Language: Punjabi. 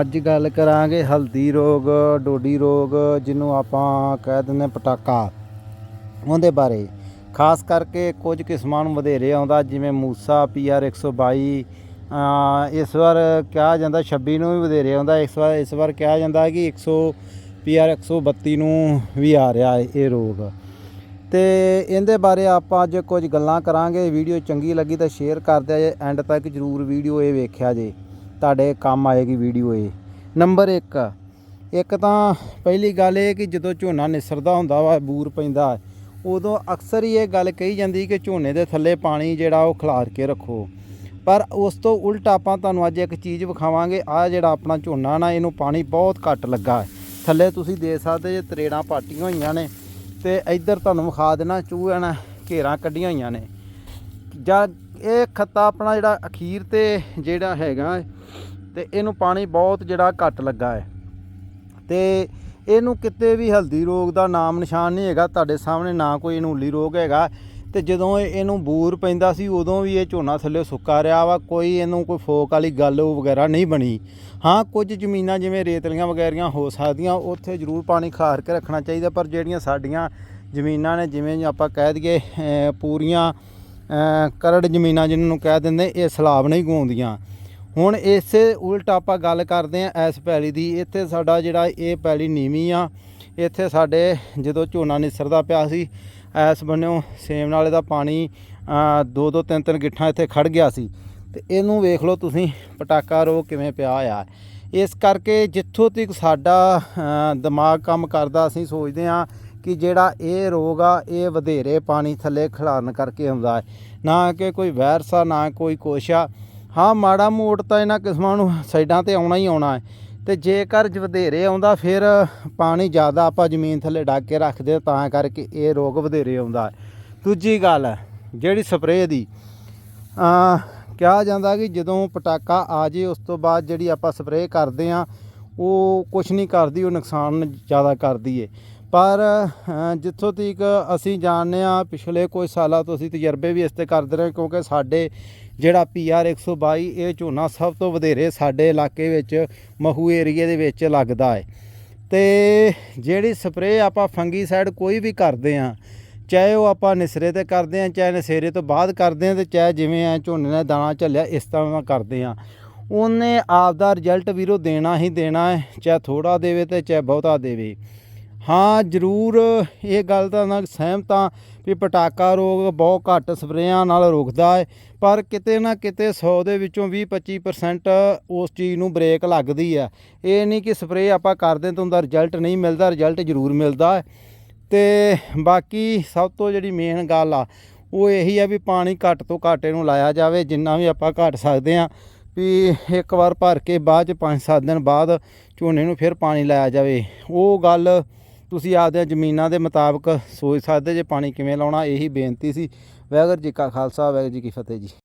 ਅੱਜ ਗੱਲ ਕਰਾਂਗੇ ਹਲਦੀ ਰੋਗ ਡੋਡੀ ਰੋਗ ਜਿਹਨੂੰ ਆਪਾਂ ਕਹਿ ਦਿੰਦੇ ਪਟਾਕਾ ਉਹਦੇ ਬਾਰੇ। ਖਾਸ ਕਰਕੇ ਕੁਝ ਕਿਸਮਾਂ ਨੂੰ ਵਧੇਰੇ ਆਉਂਦਾ ਜਿਵੇਂ ਮੂਸਾ ਪੀਆਰ 122 ਅ, ਇਸ ਵਾਰ ਕਿਹਾ ਜਾਂਦਾ 26 ਨੂੰ ਵੀ ਵਧੇਰੇ ਆਉਂਦਾ ਇਸ ਵਾਰ ਇਸ ਵਾਰ ਕਿਹਾ ਜਾਂਦਾ ਕਿ 100 ਪੀਆਰ 132 ਨੂੰ ਵੀ ਆ ਰਿਹਾ ਹੈ ਇਹ ਰੋਗ। ਤੇ ਇਹਦੇ ਬਾਰੇ ਆਪਾਂ ਅੱਜ ਕੁਝ ਗੱਲਾਂ ਕਰਾਂਗੇ। ਵੀਡੀਓ ਚੰਗੀ ਲੱਗੀ ਤਾਂ ਸ਼ੇਅਰ ਕਰ ਦਿਆ ਜੇ ਐਂਡ ਤੱਕ ਜਰੂਰ ਵੀਡੀਓ ਇਹ ਵੇਖਿਆ ਜੇ। ਤੁਹਾਡੇ ਕੰਮ ਆਏਗੀ ਵੀਡੀਓ ਇਹ। ਨੰਬਰ 1 ਇੱਕ ਤਾਂ ਪਹਿਲੀ ਗੱਲ ਇਹ ਕਿ ਜਦੋਂ ਝੋਨਾ ਨਿਸਰਦਾ ਹੁੰਦਾ ਵਾ, ਬੂਰ ਪੈਂਦਾ, ਉਦੋਂ ਅਕਸਰ ਹੀ ਇਹ ਗੱਲ ਕਹੀ ਜਾਂਦੀ ਕਿ ਝੋਨੇ ਦੇ ਥੱਲੇ ਪਾਣੀ ਜਿਹੜਾ ਉਹ ਖਲਾਰ ਕੇ ਰੱਖੋ। ਪਰ ਉਸ ਤੋਂ ਉਲਟ ਆਪਾਂ ਤੁਹਾਨੂੰ ਅੱਜ ਇੱਕ ਚੀਜ਼ ਵਿਖਾਵਾਂਗੇ ਆ ਜਿਹੜਾ ਆਪਣਾ ਝੋਨਾ ਨਾ, ਇਹਨੂੰ ਪਾਣੀ ਬਹੁਤ ਘੱਟ ਲੱਗਾ। ਹੈ ਥੱਲੇ ਤੁਸੀਂ ਦੇਖ ਸਕਦੇ ਜੇ ਤਰੇੜਾਂ ਪਾਟੀਆਂ ਹੋਈਆਂ ਨੇ, ਤੇ ਇੱਧਰ ਤੁਹਾਨੂੰ ਵਿਖਾ ਦੇਣਾ, ਚੂਹਿਆਂ ਨੇ ਘੇਰਾਂ ਕੱਢੀਆਂ ਹੋਈਆਂ ਨੇ। ਜਾਂ ਇਹ ਖੱਤਾ ਆਪਣਾ ਜਿਹੜਾ ਅਖੀਰ ਤੇ ਜਿਹੜਾ ਹੈਗਾ ਹੈ, ਤੇ ਇਹਨੂੰ ਪਾਣੀ ਬਹੁਤ ਜਿਹੜਾ ਘੱਟ ਲੱਗਾ ਹੈ। ਤੇ ਇਹਨੂੰ ਕਿਤੇ ਵੀ ਹਲਦੀ ਰੋਗ ਦਾ ਨਾਮ ਨਿਸ਼ਾਨ ਨਹੀਂ ਹੈਗਾ ਤੁਹਾਡੇ ਸਾਹਮਣੇ ਨਾ ਕੋਈ ਇਹਨੂੰ ਰੋਗ ਹੈਗਾ। ਤੇ ਜਦੋਂ ਇਹਨੂੰ ਬੂਰ ਪੈਂਦਾ ਸੀ ਉਦੋਂ ਵੀ ਇਹ ਝੋਨਾ ਥੱਲੇ ਸੁੱਕਾ ਰਿਹਾ ਵਾ ਕੋਈ ਇਹਨੂੰ ਕੋਈ ਫੋਕ ਵਾਲੀ ਗੱਲ ਵਗੈਰਾ ਨਹੀਂ ਬਣੀ। ਹਾਂ ਕੁਝ ਜ਼ਮੀਨਾਂ ਜਿਵੇਂ ਰੇਤਲੀਆਂ ਵਗੈਰੀਆਂ ਹੋ ਸਕਦੀਆਂ ਉੱਥੇ ਜ਼ਰੂਰ ਪਾਣੀ ਖਾਰ ਕੇ ਰੱਖਣਾ ਚਾਹੀਦਾ ਪਰ ਜਿਹੜੀਆਂ ਸਾਡੀਆਂ ਜ਼ਮੀਨਾਂ ਨੇ ਜਿਵੇਂ ਆਪਾਂ ਕਹਿ ਦਈਏ ਪੂਰੀਆਂ ਕਰੜ ਜ਼ਮੀਨਾਂ ਜਿਹਨਾਂ ਨੂੰ ਕਹਿ ਦਿੰਦੇ, ਇਹ ਸਲਾਬ ਨਹੀਂ ਗਵਾਉਂਦੀਆਂ ਹੁਣ ਇਸੇ ਉਲਟ ਆਪਾਂ ਗੱਲ ਕਰਦੇ ਆਂ ਇਸ ਪੈਲੀ ਦੀ। ਇੱਥੇ ਸਾਡਾ ਜਿਹੜਾ ਇਹ ਪੈਲੀ ਨੀਵੀਂ ਆ। ਇੱਥੇ ਸਾਡੇ ਜਦੋਂ ਝੋਨਾ ਨਿਸਰਦਾ ਪਿਆ ਸੀ, ਇਸ ਬੰਨਿਓ ਸੇਮ ਨਾਲੇ ਦਾ ਪਾਣੀ ਦੋ ਦੋ ਤਿੰਨ ਤਿੰਨ ਗਿੱਠਾਂ ਇੱਥੇ ਖੜ ਗਿਆ ਸੀ। ਤੇ ਇਹਨੂੰ ਵੇਖ ਲਓ ਤੁਸੀਂ, ਪਟਾਕਾ ਰੋ ਕਿਵੇਂ ਪਿਆ ਆ। ਇਸ ਕਰਕੇ ਜਿੱਥੋਂ ਤੱਕ ਸਾਡਾ ਦਿਮਾਗ ਕੰਮ ਕਰਦਾ ਅਸੀਂ ਸੋਚਦੇ ਆ ਕਿ ਜਿਹੜਾ ਇਹ ਰੋਗ ਆ, ਇਹ ਵਧੇਰੇ ਪਾਣੀ ਥੱਲੇ ਖਿਲਾਰਨ ਕਰਕੇ ਆਉਂਦਾ ਹੈ। ਨਾ ਕਿ ਕੋਈ ਵਾਇਰਸ ਆ, ਨਾ ਕੋਈ ਕੁਛ ਆ। ਹਾਂ, ਮਾੜਾ ਮੋਟ ਤਾਂ ਇਹਨਾਂ ਕਿਸਮਾਂ ਨੂੰ ਸਾਈਡਾਂ ਤੇ ਆਉਣਾ ਹੀ ਆਉਣਾ ਹੈ। ਤੇ ਜੇਕਰ ਵਧੇਰੇ ਆਉਂਦਾ, ਫਿਰ ਪਾਣੀ ਜ਼ਿਆਦਾ ਆਪਾਂ ਜ਼ਮੀਨ ਥੱਲੇ ਡੱਕ ਕੇ ਰੱਖਦੇ ਤਾਂ ਕਰਕੇ ਇਹ ਰੋਗ ਵਧੇਰੇ ਆਉਂਦਾ ਹੈ। ਦੂਜੀ ਗੱਲ, ਜਿਹੜੀ ਸਪਰੇਅ ਦੀ ਆ ਕਿਹਾ ਜਾਂਦਾ ਕਿ ਜਦੋਂ ਪਟਾਕਾ ਆ ਜੇ, ਉਸ ਤੋਂ ਬਾਅਦ ਜਿਹੜੀ ਆਪਾਂ ਸਪਰੇਅ ਕਰਦੇ ਆ ਉਹ ਕੁਝ ਨਹੀਂ ਕਰਦੀ, ਉਹ ਨੁਕਸਾਨ ਜ਼ਿਆਦਾ ਕਰਦੀ ਏ। ਪਰ ਜਿੱਥੋਂ ਤੀਕ ਅਸੀਂ ਜਾਣਦੇ ਆ ਪਿਛਲੇ ਕੁਝ ਸਾਲਾਂ ਤੋਂ ਅਸੀਂ ਤਜਰਬੇ ਵੀ ਇਸ ਤੇ ਕਰਦੇ ਰਹੇ ਕਿਉਂਕਿ ਸਾਡੇ ਜਿਹੜਾ ਪੀਆਰ 122 ਇਹ ਝੋਨਾ ਸਭ ਤੋਂ ਵਧੇਰੇ ਸਾਡੇ ਇਲਾਕੇ ਵਿੱਚ, ਮਹੂ ਏਰੀਏ ਦੇ ਵਿੱਚ ਲੱਗਦਾ ਹੈ। ਤੇ ਜਿਹੜੀ ਸਪਰੇਅ ਆਪਾਂ ਫੰਗੀਸਾਈਡ ਕੋਈ ਵੀ ਕਰਦੇ ਆ ਚਾਹੇ ਉਹ ਆਪਾਂ ਨਿਸਰੇ ਤੇ ਕਰਦੇ ਆ ਚਾਹੇ ਨਸੇਰੇ ਤੋਂ ਬਾਅਦ ਕਰਦੇ ਆ ਤੇ ਚਾਹੇ ਜਿਵੇਂ ਆ ਝੋਨੇ ਨੇ ਦਾਣਾ ਝੱਲਿਆ, ਇਸ ਤਰ੍ਹਾਂ ਕਰਦੇ ਆ ਉਹਨੇ ਆਪ ਦਾ ਰਿਜ਼ਲਟ ਵੀਰੋ ਦੇਣਾ ਹੀ ਦੇਣਾ ਹੈ, ਚਾਹੇ ਥੋੜਾ ਦੇਵੇ ਤੇ ਚਾਹੇ ਬਹੁਤਾ ਦੇਵੇ। ਹਾਂ, ਜ਼ਰੂਰ। ਇਹ ਗੱਲ ਤਾਂ ਨਾਲ ਸਹਿਮਤ ਹਾਂ ਵੀ ਪਟਾਕਾ ਰੋਗ ਬਹੁਤ ਘੱਟ ਸਪਰੇਆਂ ਨਾਲ ਰੁਕਦਾ ਹੈ, ਪਰ ਕਿਤੇ ਨਾ ਕਿਤੇ 100 ਦੇ ਵਿੱਚੋਂ 20-25% ਉਸ ਚੀਜ਼ ਨੂੰ ਬ੍ਰੇਕ ਲੱਗਦੀ ਹੈ। ਇਹ ਨਹੀਂ ਕਿ ਸਪਰੇਅ ਆਪਾਂ ਕਰਦੇ ਤਾਂ ਉਹਦਾ ਰਿਜ਼ਲਟ ਨਹੀਂ ਮਿਲਦਾ ਰਿਜ਼ਲਟ ਜ਼ਰੂਰ ਮਿਲਦਾ ਹੈ। ਤੇ ਬਾਕੀ ਸਭ ਤੋਂ ਜਿਹੜੀ ਮੇਨ ਗੱਲ ਆ, ਉਹ ਇਹੀ ਆ ਵੀ ਪਾਣੀ ਘੱਟ ਤੋਂ ਘੱਟ ਇਹਨੂੰ ਲਾਇਆ ਜਾਵੇ, ਜਿੰਨਾ ਵੀ ਆਪਾਂ ਘੱਟ ਸਕਦੇ ਆ ਵੀ ਇੱਕ ਵਾਰ ਭਰ ਕੇ ਬਾਅਦ ਚ 5-7 ਦਿਨ ਬਾਅਦ ਝੋਨੇ ਨੂੰ ਫਿਰ ਪਾਣੀ ਲਾਇਆ ਜਾਵੇ। ਉਹ ਗੱਲ ਤੁਸੀਂ ਆਪਦੇ ਜ਼ਮੀਨਾਂ ਦੇ ਮੁਤਾਬਕ ਸੋਚ ਸਕਦੇ ਜੇ ਪਾਣੀ ਕਿਵੇਂ ਲਾਉਣਾ, ਇਹੀ ਬੇਨਤੀ ਸੀ। ਵਾਹਿਗੁਰੂ ਜੀ ਕਾ ਖਾਲਸਾ, ਵਾਹਿਗੁਰੂ ਜੀ ਕੀ ਫਤਿਹ ਜੀ।